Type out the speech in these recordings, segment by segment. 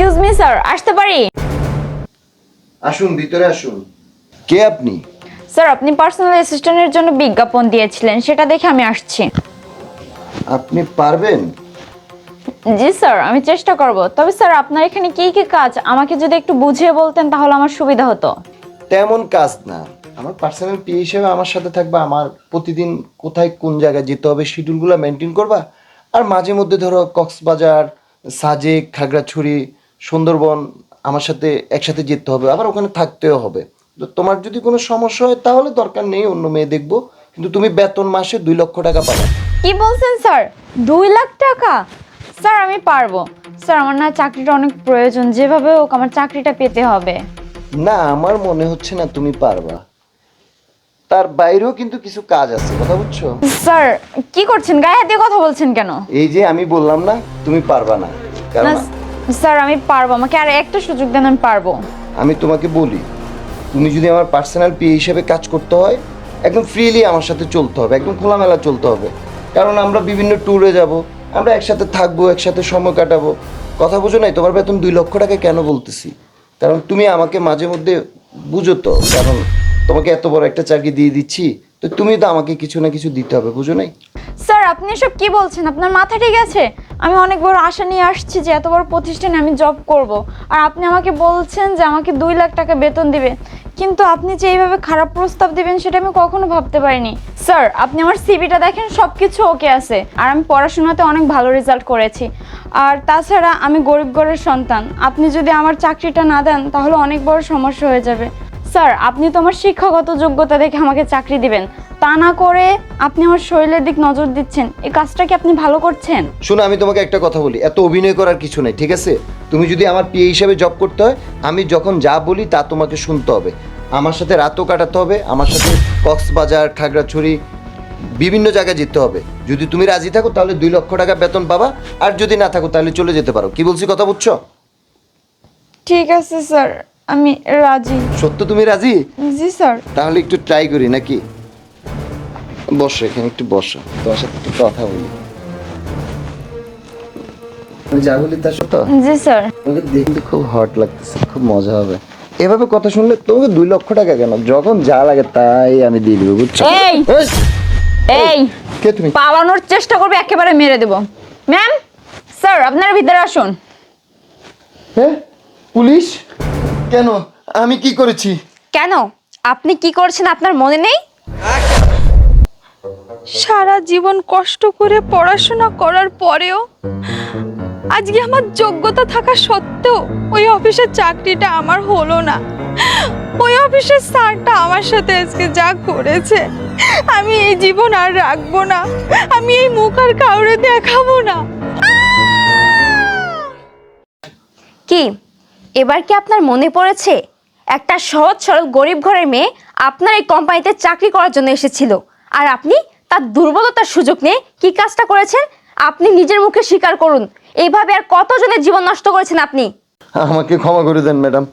Excuse me sir আসতে পারি? আসুন ভিতরে আসুন। কে আপনি? স্যার আপনি পার্সোনাল অ্যাসিস্ট্যান্টের জন্য বিজ্ঞাপন দিয়েছিলেন সেটা দেখে আমি আসছি। আপনি পারবেন? জি স্যার আমি চেষ্টা করব। তবে স্যার আপনার এখানে কি কি কাজ? আমাকে যদি একটু বুঝিয়ে বলতেন তাহলে আমার সুবিধা হতো। তেমন কাজ না। আমার পার্সোনাল পি হিসেবে আমার সাথে থাকবা আমার প্রতিদিন কোথায় কোন জায়গায় যেতে হবে শিডিউলগুলো মেনটেন করবা। আর মাঝে মধ্যে ধরো কক্সবাজার সাজেক খাগড়াছড়ি সুন্দরবন আমার সাথে একসাথে যেতে হবে আবার ওখানে থাকতেও হবে। তো তোমার যদি কোনো সমস্যা হয় তাহলে দরকার নেই অন্য মেয়ে দেখব। কিন্তু তুমি বেতন মাসে দুই লক্ষ টাকা পাবে। কি বলছেন স্যার? দুই লাখ টাকা? স্যার আমি পারব। স্যার আমার না চাকরিটা অনেক প্রয়োজন। যেভাবে হোক আমার চাকরিটা পেতে হবে। না আমার মনে হচ্ছে না তুমি পারবা। তার বাইরেও কিন্তু কিছু কাজ আছে কথা বুঝছ? স্যার কি করছেন? গায়ে হাত কথা বলছেন কেন? এই যে আমি বললাম না তুমি পারবা না। কারণ স্যার আমি পারব। আমাকে আর একটা সুযোগ দেন আমি পারব। আমি তোমাকে বলি তুমি যদি আমার পার্সোনাল পি হিসেবে কাজ করতে হয় একদম ফ্রিলি আমার সাথে চলতে হবে একদম খোলামেলা চলতে হবে। কারণ আমরা বিভিন্ন ট্যুরে যাব আমরা একসাথে থাকব একসাথে সময় কাটাবো। কথা বুঝো নাই তোমার বেতন দুই লক্ষ টাকা কেন বলতেছি? কারণ তুমি আমাকে মাঝে মধ্যে বুঝো তো কারণ তোমাকে এত বড় একটা চাকরি দিয়ে দিচ্ছি তো তুমি তো আমাকে কিছু না কিছু দিতে হবে বুঝো নাই? স্যার আপনি এসব কি বলছেন? আপনার মাথা ঠিক আছে? আমি অনেক বড় আশা নিয়ে আসছি যে এত বড় প্রতিষ্ঠানে আমি জব করব। আর আপনি আমাকে বলছেন যে আমাকে দুই লাখ টাকা বেতন দিবে। কিন্তু আপনি যে এইভাবে খারাপ প্রস্তাব দিবেন সেটা আমি কখনো ভাবতে পারিনি। স্যার আপনি আমার সিভিটা দেখেন সব কিছু ওকে আছে। আর আমি পড়াশোনাতে অনেক ভালো রেজাল্ট করেছি। আর তাছাড়া আমি গরিব ঘরের সন্তান। আপনি যদি আমার চাকরিটা না দেন, তাহলে অনেক বড় সমস্যা হয়ে যাবে। স্যার আপনি তো আমার শিক্ষাগত যোগ্যতা দেখে আমাকে চাকরি দিবেন। তা না করে আপনি আমার শরীরের দিক নজর দিচ্ছেন এই কাজটা কি আপনি ভালো করছেন? শোনো আমি তোমাকে একটা কথা বলি এত অভিনয় করার কিছু নেই ঠিক আছে? তুমি যদি আমার পিএ হিসেবে জব করতে হয় আমি যখন যা বলি তা তোমাকে শুনতে হবে। আমার সাথে রাতও কাটাতে হবে আমার সাথে কক্সবাজার খাগড়াছড়ি বিভিন্ন জায়গায় যেতে হবে। যদি তুমি রাজি থাকো তাহলে দুই লক্ষ টাকা বেতন পাবা আর যদি না থাকো তাহলে চলে যেতে পারো। কি বলছি কথা বুঝছ? ঠিক আছে স্যার আমি রাজি। সত্য তুমি রাজি? জি স্যার। তাহলে একটু ট্রাই করি নাকি? বসো এখানে একটু বসো। তোমার সাথে একটু কথা বলি। যা বলি তা সত্য জি স্যার। তোমাকে দেখতে খুব হট লাগতেছে খুব মজা হবে। এভাবে কথা শুনলে তোমাকে দুই লক্ষ টাকা কেন? যখন যা লাগে তাই আমি দিয়ে দিব বুঝছ! এই! কে তুমি? পালানোর চেষ্টা করবে একেবারে মেরে দেব। ম্যাম স্যার আপনারা ভিতরে আসুন। হ্যাঁ পুলিশ? কেন? আমি কি করেছি? কেন? আপনি কি করছেন আপনার মনে নেই? সারা জীবন কষ্ট করে পড়াশোনা করার পরেও আজকে আমার যোগ্যতা থাকা সত্ত্বেও ওই অফিসের চাকরিটা আমার হলো না। ওই অফিসের স্যারটা আমার সাথে আজকে যা করেছে, আমি এই জীবন আর রাখব না। আমি এই মুখ আর কাউরে দেখাবো না। কি? এবার কি আপনার মনে পড়েছে? একটা সহজ সরল গরিব ঘরের মেয়ে আপনার এই কোম্পানিতে চাকরি করার জন্য এসেছিল। আর আপনি তার দুর্বলতার সুযোগ নিয়ে কি কাজটা করেছেন? আপনি নিজের মুখে স্বীকার করুন। এইভাবে আর কতজনের জীবন নষ্ট করেছেন আপনি? আমাকে ক্ষমা করে দেন ম্যাডাম।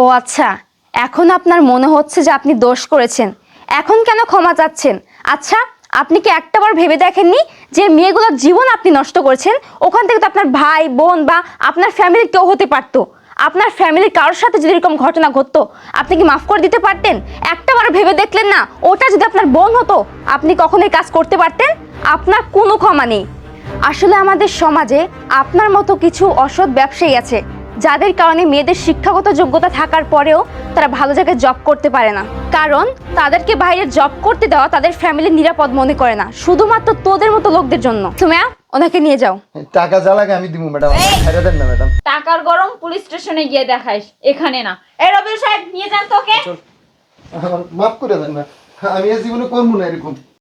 ও আচ্ছা এখন আপনার মনে হচ্ছে যে আপনি দোষ করেছেন। এখন কেন ক্ষমা চাচ্ছেন? আচ্ছা আপনি কি একটাবার ভেবে দেখেননি যে মেয়েগুলোর জীবন আপনি নষ্ট করেছেন? ওখান থেকে তো আপনার ভাই বোন বা আপনার ফ্যামিলি কেউ হতে পারতো। আপনার ফ্যামিলির কারোর সাথে যদি এরকম ঘটনা ঘটতো আপনি কি মাফ করে দিতে পারতেন? একটাবার ভেবে দেখলেন না ওটা যদি আপনার বোন হতো আপনি কখনো এই কাজ করতে পারতেন? আপনার কোনো ক্ষমা নেই। আসলে আমাদের সমাজে আপনার মতো কিছু অসৎ ব্যবসায়ী আছে যাদের কারণে মেয়েদের শিক্ষাগত যোগ্যতা থাকার পরেও তারা ভালো জায়গায় জব করতে পারে না। কারণ তাদেরকে বাইরে জব করতে দেওয়া তাদের ফ্যামিলি নিরাপদ মনে করে না শুধুমাত্র তোদের মতো লোকদের জন্য। তুমি ওনাকে নিয়ে যাও। টাকা যা লাগে আমি দিব ম্যাডাম। ছেড়ে দেন না ম্যাডাম। টাকার গরম পুলিশ স্টেশনে গিয়ে দেখাইস এখানে না। এই রবিউল সাহেব, নিয়ে যান তোকে। মাফ করে দেন না। আমি জীবনে করব না এরকম।